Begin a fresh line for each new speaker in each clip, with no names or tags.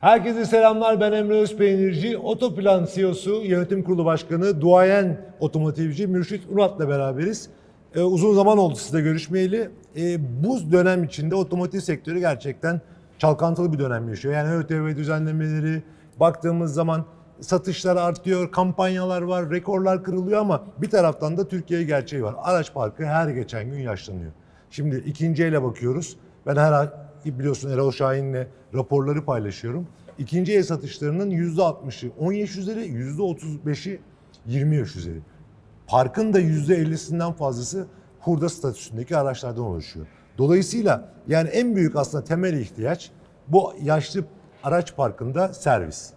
Herkese selamlar ben Emre Özpeynirci. Otoplan CEO'su, Yönetim Kurulu Başkanı, duayen otomotivci Mürşit Unat'la beraberiz. Ee, uzun zaman oldu sizle görüşmeyeli. Ee, bu dönem içinde otomotiv sektörü gerçekten çalkantılı bir dönem yaşıyor. Yani ÖTV düzenlemeleri baktığımız zaman satışlar artıyor, kampanyalar var, rekorlar kırılıyor ama bir taraftan da Türkiye gerçeği var. Araç parkı her geçen gün yaşlanıyor. Şimdi ikinci ele bakıyoruz. Ben her biliyorsun Erol Şahin'le raporları paylaşıyorum. İkinci el satışlarının %60'ı 10 yaş üzeri, %35'i 20 yaş üzeri. Parkın da %50'sinden fazlası hurda statüsündeki araçlardan oluşuyor. Dolayısıyla yani en büyük aslında temel ihtiyaç bu yaşlı araç parkında servis.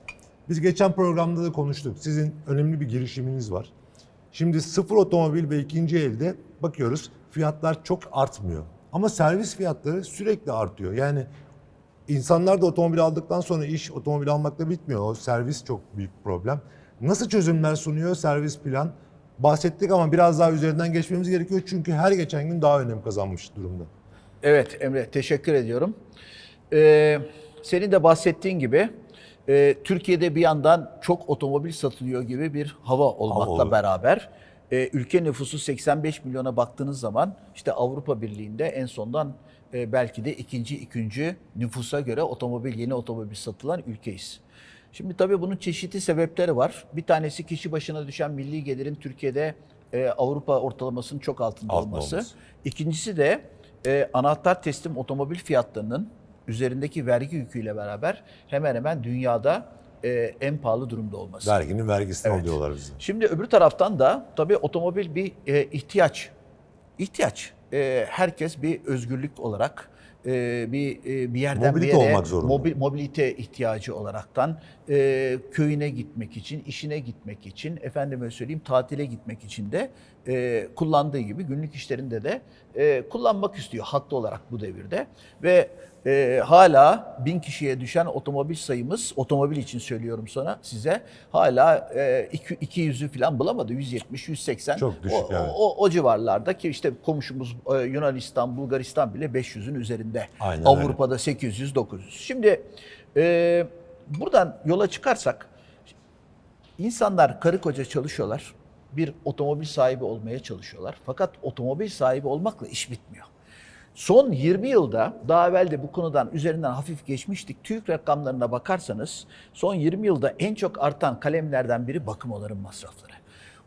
Biz geçen programda da konuştuk. Sizin önemli bir girişiminiz var. Şimdi sıfır otomobil ve ikinci elde bakıyoruz fiyatlar çok artmıyor. Ama servis fiyatları sürekli artıyor. Yani insanlar da otomobil aldıktan sonra iş otomobil almakla bitmiyor. O servis çok büyük problem. Nasıl çözümler sunuyor servis plan? Bahsettik ama biraz daha üzerinden geçmemiz gerekiyor. Çünkü her geçen gün daha önem kazanmış durumda.
Evet Emre teşekkür ediyorum. Ee, senin de bahsettiğin gibi e, Türkiye'de bir yandan çok otomobil satılıyor gibi bir hava olmakla
oluyor.
beraber e, ülke nüfusu 85 milyona baktığınız zaman işte Avrupa Birliği'nde en sondan e, belki de ikinci ikinci nüfusa göre otomobil yeni otomobil satılan ülkeyiz. Şimdi tabii bunun çeşitli sebepleri var. Bir tanesi kişi başına düşen milli gelirin Türkiye'de e, Avrupa ortalamasının çok altında
Altında
olması.
olması.
İkincisi de e, anahtar teslim otomobil fiyatlarının üzerindeki vergi yüküyle beraber hemen hemen dünyada e, en pahalı durumda olması.
Verginin vergisini
Evet.
alıyorlar bize.
Şimdi öbür taraftan da tabii otomobil bir e, ihtiyaç. İhtiyaç. E, herkes bir özgürlük olarak e, bir e, bir yerden
Mobilite
bir yere
olmak zorunda.
mobil- mobilite ihtiyacı olaraktan e, köyüne gitmek için, işine gitmek için, efendime söyleyeyim tatile gitmek için de e, kullandığı gibi günlük işlerinde de e, kullanmak istiyor haklı olarak bu devirde ve e, hala bin kişiye düşen otomobil sayımız, otomobil için söylüyorum sana size hala e, iki- 200'ü falan bulamadı. 170, 180.
Çok düşük,
o,
evet.
o, o civarlarda ki işte komşumuz e, Yunanistan, Bulgaristan bile 500'ün üzerinde.
Aynen öyle.
Avrupa'da 800, 900. Şimdi e, buradan yola çıkarsak insanlar karı koca çalışıyorlar. Bir otomobil sahibi olmaya çalışıyorlar. Fakat otomobil sahibi olmakla iş bitmiyor. Son 20 yılda daha evvel de bu konudan üzerinden hafif geçmiştik. TÜİK rakamlarına bakarsanız son 20 yılda en çok artan kalemlerden biri bakım onarım masrafları.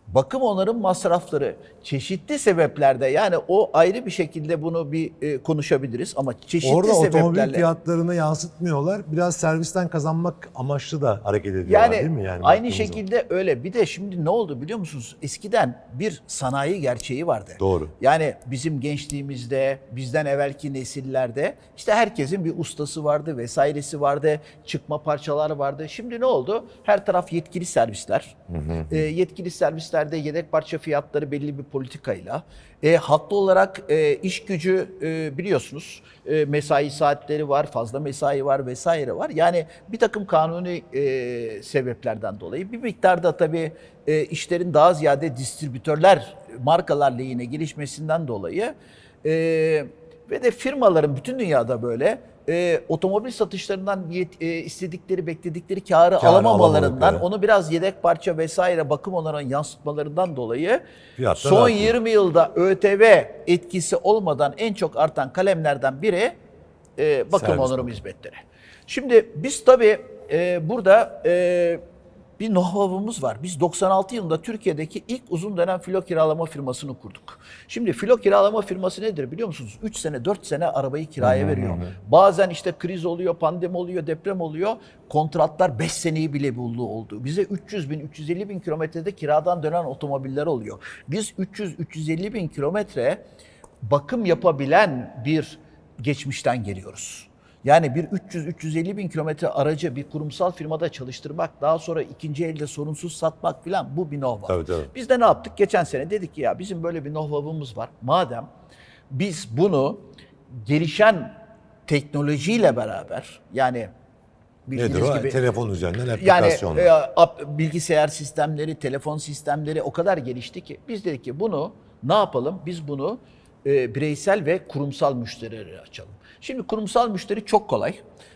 Bakım onarım masrafları çeşitli sebeplerde yani o ayrı bir şekilde bunu bir e, konuşabiliriz ama çeşitli
Orada otomobil
sebeplerle
fiyatlarını yansıtmıyorlar. Biraz servisten kazanmak amaçlı da hareket ediyorlar
Yani,
değil mi? Yani
aynı
baktığımız zaman.
şekilde öyle. Bir de şimdi ne oldu biliyor musunuz? Eskiden bir sanayi gerçeği vardı.
Doğru.
Yani bizim gençliğimizde, bizden evvelki nesillerde işte herkesin bir ustası vardı, vesairesi vardı, çıkma parçaları vardı. Şimdi ne oldu? Her taraf yetkili servisler. E, yetkili servislerde yedek parça fiyatları belli bir politikayla. E, haklı olarak e, iş gücü e, biliyorsunuz e, mesai saatleri var, fazla mesai var vesaire var. Yani bir takım kanuni e, sebeplerden dolayı bir miktarda tabii e, işlerin daha ziyade distribütörler, markalar lehine gelişmesinden dolayı e, ve de firmaların bütün dünyada böyle e, otomobil satışlarından yet- e, istedikleri, bekledikleri karı,
Kârı
alamamalarından, onu biraz yedek parça vesaire bakım onarın yansıtmalarından dolayı
Fiyatlar
son
artıyor.
20 yılda ÖTV etkisi olmadan en çok artan kalemlerden biri e, bakım
Servis
onarım hizmetleri. Şimdi biz tabii e, burada e, bir know-how'umuz var. Biz 96 yılında Türkiye'deki ilk uzun dönem filo kiralama firmasını kurduk. Şimdi filo kiralama firması nedir biliyor musunuz? 3 sene 4 sene arabayı kiraya veriyor. Bazen işte kriz oluyor, pandemi oluyor, deprem oluyor. Kontratlar 5 seneyi bile bulduğu oldu. Bize 300 bin, 350 bin kilometrede kiradan dönen otomobiller oluyor. Biz 300-350 bin kilometre bakım yapabilen bir geçmişten geliyoruz. Yani bir 300-350 bin kilometre aracı bir kurumsal firmada çalıştırmak, daha sonra ikinci elde sorunsuz satmak filan bu bir know-how.
Tabii, tabii.
Biz de ne yaptık? Geçen sene dedik ki ya bizim böyle bir know-how'umuz var. Madem biz bunu gelişen teknolojiyle beraber yani
Nedir o?
gibi
Telefon üzerinden
yani
aplikasyonlar.
e, ap- bilgisayar sistemleri, telefon sistemleri o kadar gelişti ki biz dedik ki bunu ne yapalım? Biz bunu e, bireysel ve kurumsal müşterileri açalım. Şimdi kurumsal müşteri çok kolay.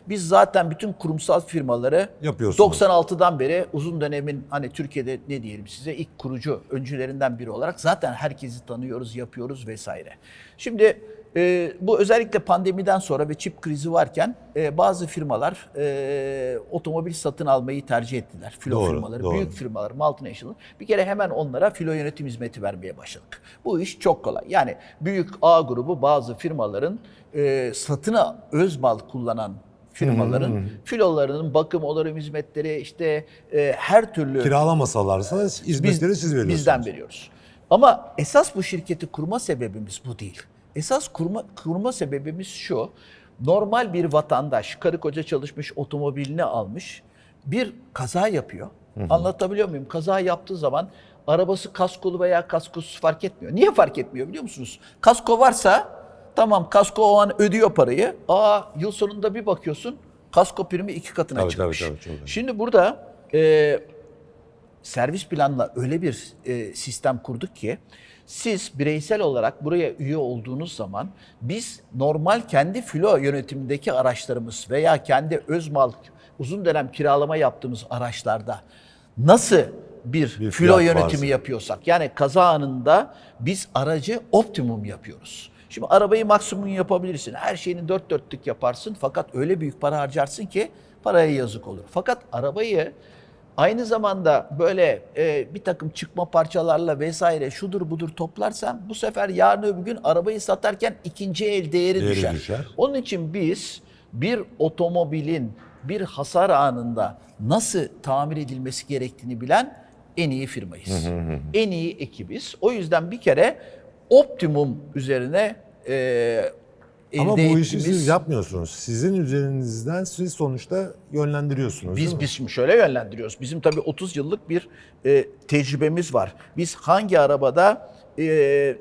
Biz zaten bütün kurumsal firmaları
Yapıyorsunuz.
96'dan beri uzun dönemin hani Türkiye'de ne diyelim size ilk kurucu öncülerinden biri olarak zaten herkesi tanıyoruz, yapıyoruz vesaire. Şimdi e, bu özellikle pandemiden sonra ve çip krizi varken e, bazı firmalar e, otomobil satın almayı tercih ettiler. Filo
Doğru,
firmaları,
doğru.
büyük firmalar, multinational. Bir kere hemen onlara filo yönetim hizmeti vermeye başladık. Bu iş çok kolay. Yani büyük A grubu bazı firmaların e, satına öz mal kullanan firmaların filolarının bakım, onarım hizmetleri işte e, her türlü
Kiralamasalarsa hizmetleri siz veriyorsunuz.
Bizden veriyoruz. Ama esas bu şirketi kurma sebebimiz bu değil. Esas kurma, kurma sebebimiz şu. Normal bir vatandaş karı koca çalışmış otomobilini almış bir kaza yapıyor. Anlatabiliyor muyum? Kaza yaptığı zaman arabası kaskolu veya kaskosuz fark etmiyor. Niye fark etmiyor biliyor musunuz? Kasko varsa tamam kasko o an ödüyor parayı. Aa yıl sonunda bir bakıyorsun kasko primi iki katına
Tabii,
çıkmış.
tabii, tabii, önemli.
Şimdi burada e, servis planla öyle bir e, sistem kurduk ki siz bireysel olarak buraya üye olduğunuz zaman biz normal kendi filo yönetimindeki araçlarımız veya kendi öz mal uzun dönem kiralama yaptığımız araçlarda nasıl bir,
Bir
filo yönetimi
varsa.
yapıyorsak yani kaza anında biz aracı optimum yapıyoruz. Şimdi arabayı maksimum yapabilirsin. Her şeyini dört dörtlük yaparsın fakat öyle büyük para harcarsın ki paraya yazık olur. Fakat arabayı Aynı zamanda böyle e, bir takım çıkma parçalarla vesaire şudur budur toplarsan bu sefer yarın öbür gün arabayı satarken ikinci el değeri,
Değeri
düşer.
düşer.
Onun için biz bir otomobilin bir hasar anında nasıl tamir edilmesi gerektiğini bilen en iyi firmayız. en iyi ekibiz. O yüzden bir kere optimum üzerine e,
Ama
elde
bu işi
ettiğimiz-
siz yapmıyorsunuz. Sizin üzerinizden siz sonuçta yönlendiriyorsunuz
Biz biz şimdi şöyle yönlendiriyoruz. Bizim tabii 30 yıllık bir e, tecrübemiz var. Biz hangi arabada e,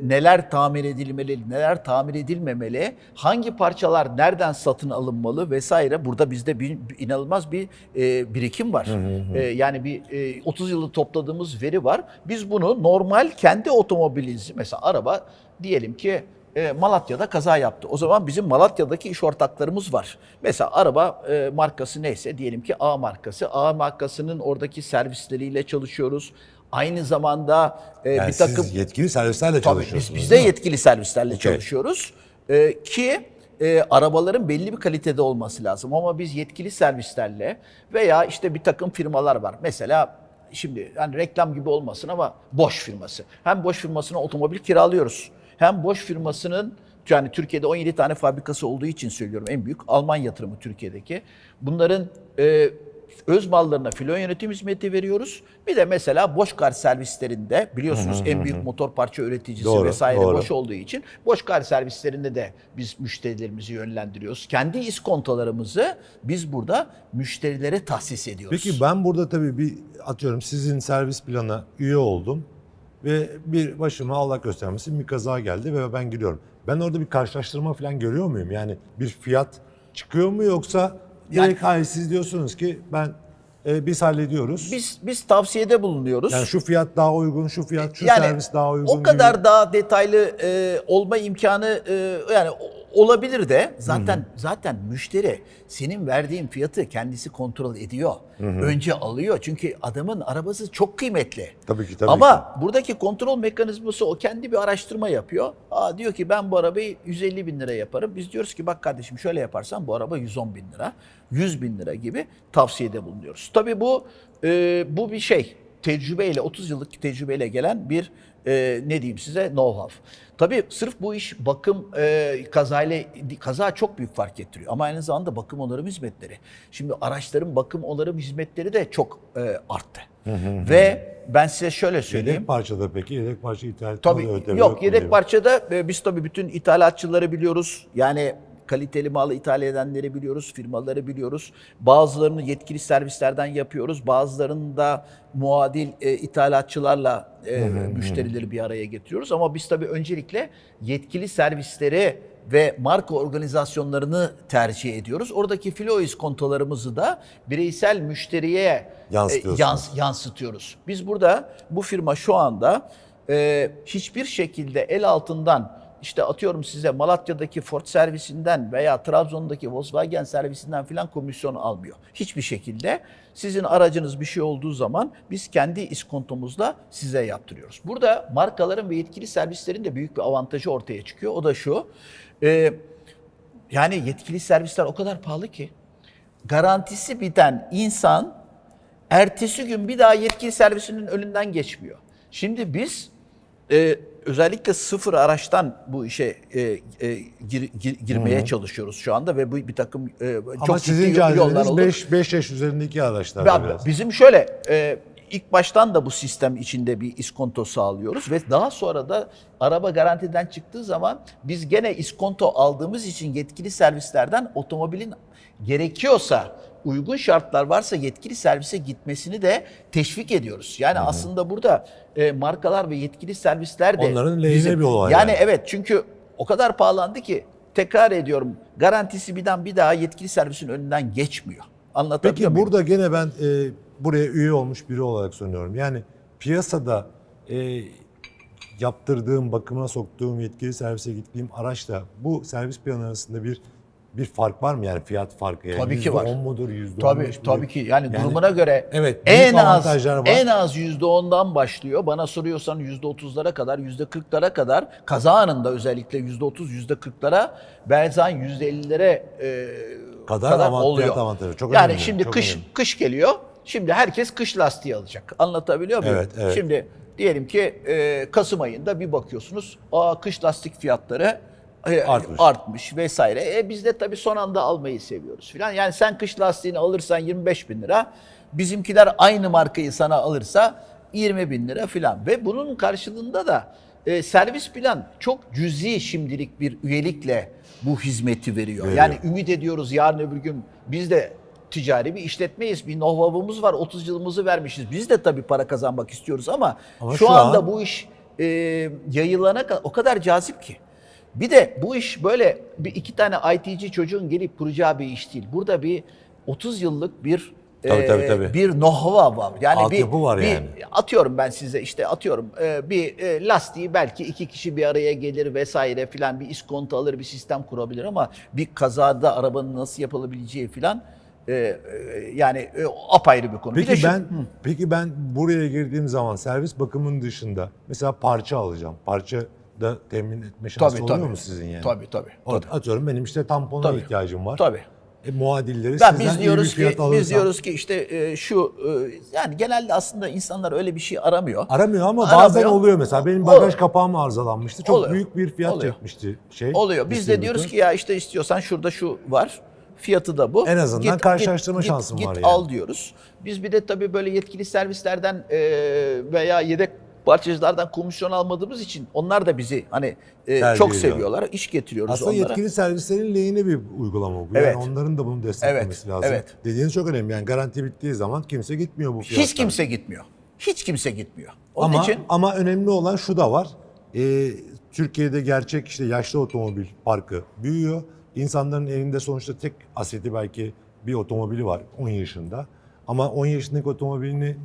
neler tamir edilmeli, neler tamir edilmemeli, hangi parçalar nereden satın alınmalı vesaire. Burada bizde bir, inanılmaz bir e, birikim var. E, yani bir e, 30 yıllık topladığımız veri var. Biz bunu normal kendi otomobilinizi mesela araba diyelim ki e, Malatya'da kaza yaptı. O zaman bizim Malatya'daki iş ortaklarımız var. Mesela araba e, markası neyse diyelim ki A markası. A markasının oradaki servisleriyle çalışıyoruz. Aynı zamanda e,
Yani
bir takım
siz yetkili servislerle
Tabii
çalışıyorsunuz.
biz, biz de yetkili servislerle
Okey.
çalışıyoruz. Ee, ki e, arabaların belli bir kalitede olması lazım. Ama biz yetkili servislerle veya işte bir takım firmalar var. Mesela şimdi hani reklam gibi olmasın ama Bosch firması. Hem Bosch firmasına otomobil kiralıyoruz. Hem Bosch firmasının yani Türkiye'de 17 tane fabrikası olduğu için söylüyorum en büyük Alman yatırımı Türkiye'deki. Bunların e, öz mallarına filo yönetim hizmeti veriyoruz. Bir de mesela Bosch Car servislerinde biliyorsunuz en büyük motor parça üreticisi
Doğru,
vesaire
doğru.
Bosch olduğu için Bosch Car servislerinde de biz müşterilerimizi yönlendiriyoruz. Kendi iskontolarımızı biz burada müşterilere tahsis ediyoruz.
Peki ben burada tabii bir atıyorum sizin servis plana üye oldum ve bir başıma Allah göstermesin bir kaza geldi ve ben gidiyorum. Ben orada bir karşılaştırma falan görüyor muyum? Yani bir fiyat çıkıyor mu yoksa
Yani-
direkt hayır siz diyorsunuz ki ben e, biz hallediyoruz.
biz biz tavsiyede bulunuyoruz.
yani şu fiyat daha uygun, şu fiyat, şu
Yani
servis daha uygun
O kadar
gibi.
daha detaylı e, olma imkanı e, yani olabilir de zaten zaten müşteri senin verdiğin fiyatı kendisi kontrol ediyor. Önce alıyor çünkü adamın arabası çok kıymetli.
Tabii ki, tabii
Ama buradaki kontrol mekanizması o kendi bir araştırma yapıyor. Aa diyor ki ben bu arabayı 150 bin lira yaparım. Biz diyoruz ki bak kardeşim şöyle yaparsan bu araba 110 bin lira, 100 bin lira gibi tavsiyede bulunuyoruz. Tabii bu e, bu bir şey tecrübeyle 30 yıllık tecrübeyle gelen bir e, ne diyeyim size know-how. Tabii sırf bu iş bakım e, kazayla kaza çok büyük fark ettiriyor ama aynı zamanda bakım onarım hizmetleri. Şimdi araçların bakım onarım hizmetleri de çok e, arttı. Ve ben size şöyle söyleyeyim.
Yedek parçada peki yedek parça ithalatında
Tabii
ödeme
yok
mu
yedek parçada e, biz tabii bütün ithalatçıları biliyoruz. Yani kaliteli malı ithal edenleri biliyoruz, firmaları biliyoruz. Bazılarını yetkili servislerden yapıyoruz. Bazılarını da muadil e, ithalatçılarla e, müşterileri bir araya getiriyoruz. Ama biz tabii öncelikle yetkili servisleri ve marka organizasyonlarını tercih ediyoruz. Oradaki filo iskontolarımızı da bireysel müşteriye e, yans- yansıtıyoruz. Biz burada bu firma şu anda e, hiçbir şekilde el altından işte atıyorum size Malatya'daki Ford servisinden veya Trabzon'daki Volkswagen servisinden filan komisyon almıyor. Hiçbir şekilde sizin aracınız bir şey olduğu zaman biz kendi iskontomuzla size yaptırıyoruz. Burada markaların ve yetkili servislerin de büyük bir avantajı ortaya çıkıyor. O da şu. e, yani yetkili servisler o kadar pahalı ki garantisi biten insan ertesi gün bir daha yetkili servisinin önünden geçmiyor. Şimdi biz e, özellikle sıfır araçtan bu işe e, e, gir- gir- girmeye çalışıyoruz şu anda ve bu bir takım e,
Ama
çok
sizin
ciddi yollar olur.
5 5 yaş üzerindeki araçlarda
Ya
biraz.
Bizim şöyle e, ilk baştan da bu sistem içinde bir iskonto sağlıyoruz ve daha sonra da araba garantiden çıktığı zaman biz gene iskonto aldığımız için yetkili servislerden otomobilin gerekiyorsa uygun şartlar varsa yetkili servise gitmesini de teşvik ediyoruz. Yani aslında burada e, markalar ve yetkili servisler de
Onların lehine bir olay
Yani
yani.
evet çünkü o kadar pahalandı ki tekrar ediyorum garantisi birden bir daha yetkili servisin önünden geçmiyor. Anlatabiliyor
Peki
muyum?
burada gene ben e, buraya üye olmuş biri olarak söylüyorum. Yani piyasada e, yaptırdığım, bakımına soktuğum, yetkili servise gittiğim araçla bu servis planı arasında bir bir fark var mı yani fiyat farkı? Yani
Tabii ki var.
%10 mudur, %15
Tabii
midir?
tabii ki yani, durumuna göre
evet,
en az
var.
en az yüzde ondan başlıyor. Bana soruyorsan yüzde otuzlara kadar, yüzde kırklara kadar kaza anında özellikle yüzde otuz, yüzde kırklara bazen yüzde ellilere e,
Kadar
kadar,
avant-
oluyor.
fiyat avantajı. Çok
yani
önemli,
şimdi
çok
kış
önemli.
kış geliyor. Şimdi herkes kış lastiği alacak. Anlatabiliyor muyum?
Evet, evet.
Şimdi diyelim ki e, Kasım ayında bir bakıyorsunuz. Aa kış lastik fiyatları e,
Artmış.
artmış vesaire. E biz de tabii son anda almayı seviyoruz filan. Yani sen kış lastiğini alırsan 25 bin lira. Bizimkiler aynı markayı sana alırsa 20 bin lira filan. Ve bunun karşılığında da e, servis plan çok cüzi şimdilik bir üyelikle bu hizmeti veriyor.
Veriyor.
Yani ümit ediyoruz yarın öbür gün biz de ticari bir işletmeyiz. Bir know-how'umuz var. 30 yılımızı vermişiz. Biz de tabii para kazanmak istiyoruz ama,
Ama
şu,
şu
anda
an-
bu iş e, yayılana kadar o kadar cazip ki. Bir de bu iş böyle bir iki tane IT'ci çocuğun gelip kuracağı bir iş değil. Burada bir 30 yıllık bir
Tabii,
e,
tabii, tabii.
bir know-how var. Yani
Altyapı
bir,
var
bir-
yani.
atıyorum ben size işte atıyorum e, bir e, lastiği belki iki kişi bir araya gelir vesaire filan bir iskonto alır bir sistem kurabilir ama bir kazada arabanın nasıl yapılabileceği filan e, e, yani e, apayrı bir konu. Bir
Peki
şu-
ben peki ben buraya girdiğim zaman servis bakımının dışında mesela parça alacağım. Parça da temin etme şansı
tabii
oluyor
tabii.
mu sizin yani?
Tabii tabii.
O-
tabii.
Atıyorum benim işte tampona
Tabii.
ihtiyacım var.
Tabii.
E, muadilleri
Ben
sizden
biz diyoruz ki
alırsam.
biz diyoruz ki işte e, şu e, yani genelde aslında insanlar öyle bir şey aramıyor.
Aramıyor ama
Aramıyor.
bazen oluyor mesela. Benim
Oluyor.
bagaj kapağım arızalanmıştı. Çok
Oluyor.
büyük bir fiyat
Oluyor.
çekmişti şey.
Oluyor. Biz de diyoruz ki ya işte istiyorsan şurada şu var. Fiyatı da bu.
En azından karşılaştırma şansın
git
var yani.
al diyoruz. Biz bir de tabii böyle yetkili servislerden e, veya yedek parçacılardan komisyon almadığımız için onlar da bizi hani e,
Tercih
çok
ediyor.
seviyorlar. İş getiriyoruz
Aslında
onlara.
yetkili servislerin lehine bir uygulama bu.
Evet.
Yani onların da bunu desteklemesi
Evet,
lazım.
evet.
Dediğiniz çok önemli. Yani garanti bittiği zaman kimse gitmiyor bu fiyattan.
Hiç kimse gitmiyor. Hiç kimse gitmiyor. Onun
ama,
için
ama önemli olan şu da var. Ee, Türkiye'de gerçek işte yaşlı otomobil parkı büyüyor. İnsanların elinde sonuçta tek aseti belki bir otomobili var 10 yaşında. Ama 10 yaşındaki otomobilini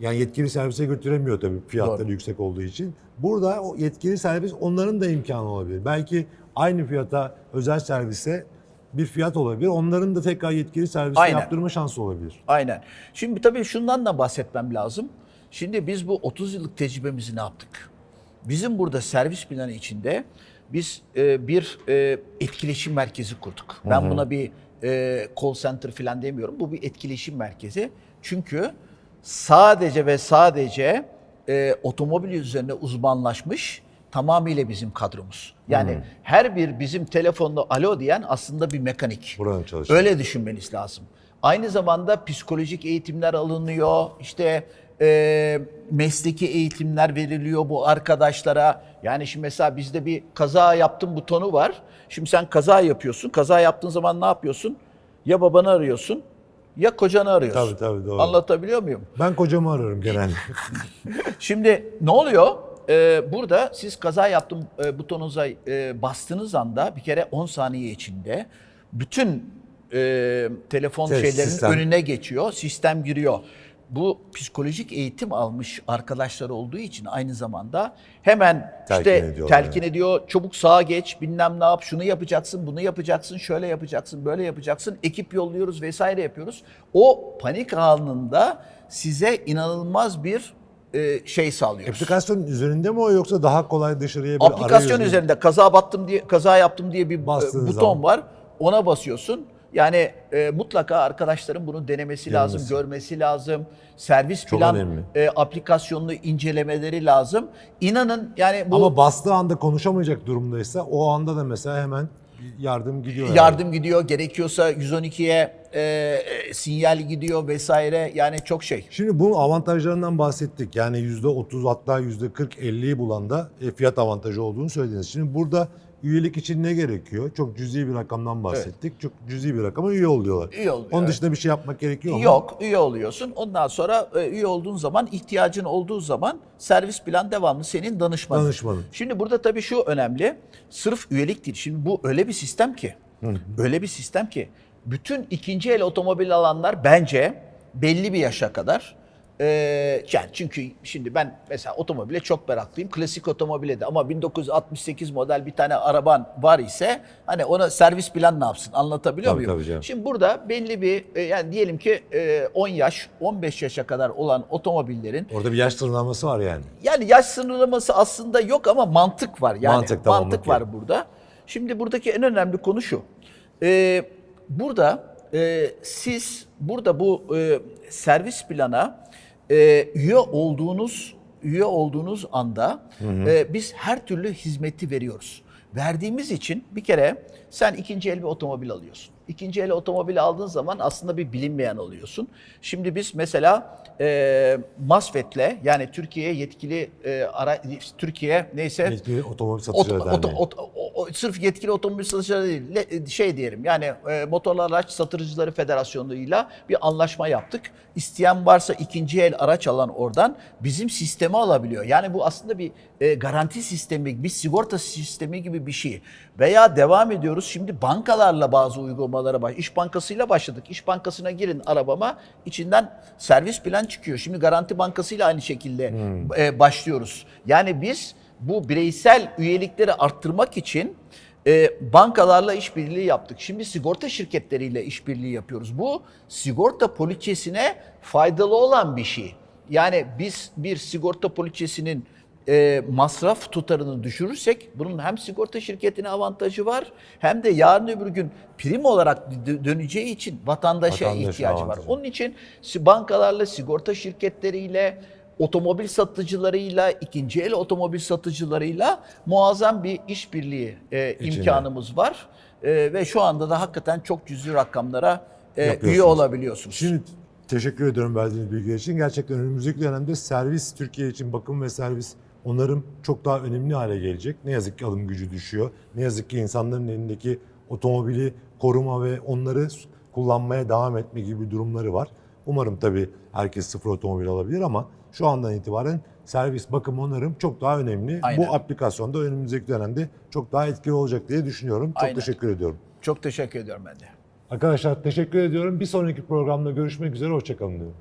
yani yetkili servise götüremiyor tabii fiyatları
Doğru.
yüksek olduğu için. Burada o yetkili servis onların da imkanı olabilir. Belki aynı fiyata özel servise bir fiyat olabilir. Onların da tekrar yetkili servise
Aynen.
yaptırma şansı olabilir.
Aynen. Şimdi tabii şundan da bahsetmem lazım. Şimdi biz bu 30 yıllık tecrübemizi ne yaptık? Bizim burada servis planı içinde biz e, bir e, etkileşim merkezi kurduk. Ben buna bir e, call center falan demiyorum. Bu bir etkileşim merkezi. Çünkü sadece ve sadece e, otomobil üzerine uzmanlaşmış tamamıyla bizim kadromuz. Yani her bir bizim telefonla alo diyen aslında bir mekanik.
Buranın çalışanı.
Öyle düşünmeniz lazım. Aynı zamanda psikolojik eğitimler alınıyor. İşte e, mesleki eğitimler veriliyor bu arkadaşlara. Yani şimdi mesela bizde bir kaza yaptım butonu var. Şimdi sen kaza yapıyorsun. Kaza yaptığın zaman ne yapıyorsun? Ya babanı arıyorsun ya kocanı arıyorsun.
Tabii, tabii, doğru.
Anlatabiliyor muyum?
Ben kocamı ararım genelde.
Şimdi ne oluyor? Ee, burada siz kaza yaptım e, butonunuza e, bastığınız anda bir kere 10 saniye içinde bütün e, telefon
Evet,
şeylerin
sistem.
önüne geçiyor. Sistem giriyor. Bu psikolojik eğitim almış arkadaşlar olduğu için aynı zamanda hemen
Telkin
işte
ediyorlar
telkin ediyor. Çabuk sağa geç, bilmem ne yap, şunu yapacaksın, bunu yapacaksın, şöyle yapacaksın, böyle yapacaksın. Ekip yolluyoruz vesaire yapıyoruz. O panik anında size inanılmaz bir e, şey sağlıyoruz.
Aplikasyon üzerinde mi o yoksa daha kolay dışarıya bir
Aplikasyon
arayüz
üzerinde kaza battım diye kaza yaptım diye bir e,
Bastığın
buton
zaman.
var. Ona basıyorsun. Yani e, mutlaka arkadaşların bunu denemesi lazım,
Denemesi.
görmesi lazım. Servis
Çok
plan
önemli.
e, aplikasyonunu incelemeleri lazım. İnanın yani bu
Ama bastığı anda konuşamayacak durumdaysa o anda da mesela hemen yardım gidiyor. yani.
yardım gidiyor. Gerekiyorsa 112'ye e, e, sinyal gidiyor vesaire. Yani çok şey.
Şimdi bunun avantajlarından bahsettik. Yani %30 hatta %40-50'yi bulan da e, fiyat avantajı olduğunu söylediniz. Şimdi burada üyelik için ne gerekiyor? Çok cüzi bir rakamdan bahsettik. Çok cüzi bir rakama üye oluyorlar.
Üye oluyor,
Onun dışında bir şey yapmak gerekiyor mu?
Yok, üye oluyorsun. Ondan sonra e, üye olduğun zaman, ihtiyacın olduğu zaman servis plan devamlı senin danışmanın.
Danışmanın.
Şimdi burada tabii şu önemli. Sırf üyelik değil. Şimdi bu öyle bir sistem ki, öyle bir sistem ki bütün ikinci el otomobil alanlar bence belli bir yaşa kadar e, yani çünkü şimdi ben mesela otomobile çok meraklıyım. Klasik otomobile de ama 1968 model bir tane araban var ise hani ona servis plan ne yapsın? Anlatabiliyor
Tabii,
muyum?
tabii canım.
Şimdi burada belli bir e, yani diyelim ki e, 10 yaş, 15 yaşa kadar olan otomobillerin
Orada bir yaş sınırlaması var yani.
yani yaş sınırlaması aslında yok ama mantık var. Yani
Mantık, tamam,
mantık var burada. Şimdi buradaki en önemli konu şu. Ee, burada e, siz burada bu e, servis plana e, üye olduğunuz üye olduğunuz anda e, biz her türlü hizmeti veriyoruz. Verdiğimiz için bir kere sen ikinci el bir otomobil alıyorsun. İkinci el otomobil aldığın zaman aslında bir bilinmeyen oluyorsun. Şimdi biz mesela e, MASFET'le yani Türkiye yetkili e, ara, Türkiye neyse
Yetkili otomobil satıcıları
Ot- ot-
derneği.
Sırf yetkili otomobil satıcıları değil, le- şey diyelim yani e, Motorlu Araç Satıcıları Federasyonu'yla bir anlaşma yaptık. İsteyen varsa ikinci el araç alan oradan bizim sistemi alabiliyor. Yani bu aslında bir e, garanti sistemi, bir sigorta sistemi gibi bir şey. Veya devam ediyoruz şimdi bankalarla bazı uygulamalara baş. İş Bankası'yla başladık. İş Bankası'na girin arabama içinden servis plan çıkıyor. Şimdi Garanti Bankası'yla aynı şekilde e, başlıyoruz. Yani biz bu bireysel üyelikleri arttırmak için e, bankalarla işbirliği yaptık. Şimdi sigorta şirketleriyle işbirliği yapıyoruz. Bu sigorta poliçesine faydalı olan bir şey. Yani biz bir sigorta poliçesinin e, masraf tutarını düşürürsek bunun hem sigorta şirketine avantajı var hem de yarın öbür gün prim olarak dö- döneceği için vatandaşa
Vatandaşın
ihtiyacı var.
avantajı.
Onun için bankalarla, sigorta şirketleriyle, otomobil satıcılarıyla, ikinci el otomobil satıcılarıyla muazzam bir işbirliği e, imkanımız var. E, ve şu anda da hakikaten çok cüzi rakamlara e, üye olabiliyorsunuz.
Şimdi teşekkür ediyorum verdiğiniz bilgiler için. Gerçekten önümüzdeki dönemde servis Türkiye için bakım ve servis onarım çok daha önemli hale gelecek. Ne yazık ki alım gücü düşüyor. Ne yazık ki insanların elindeki otomobili koruma ve onları kullanmaya devam etme gibi durumları var. Umarım tabii herkes sıfır otomobil alabilir ama şu andan itibaren servis, bakım, onarım çok daha önemli.
Aynen.
Bu aplikasyonda önümüzdeki dönemde çok daha etkili olacak diye düşünüyorum. Çok
Aynen.
teşekkür ediyorum.
Çok teşekkür ediyorum ben de.
Arkadaşlar teşekkür ediyorum. Bir sonraki programda görüşmek üzere. Hoşçakalın diyorum.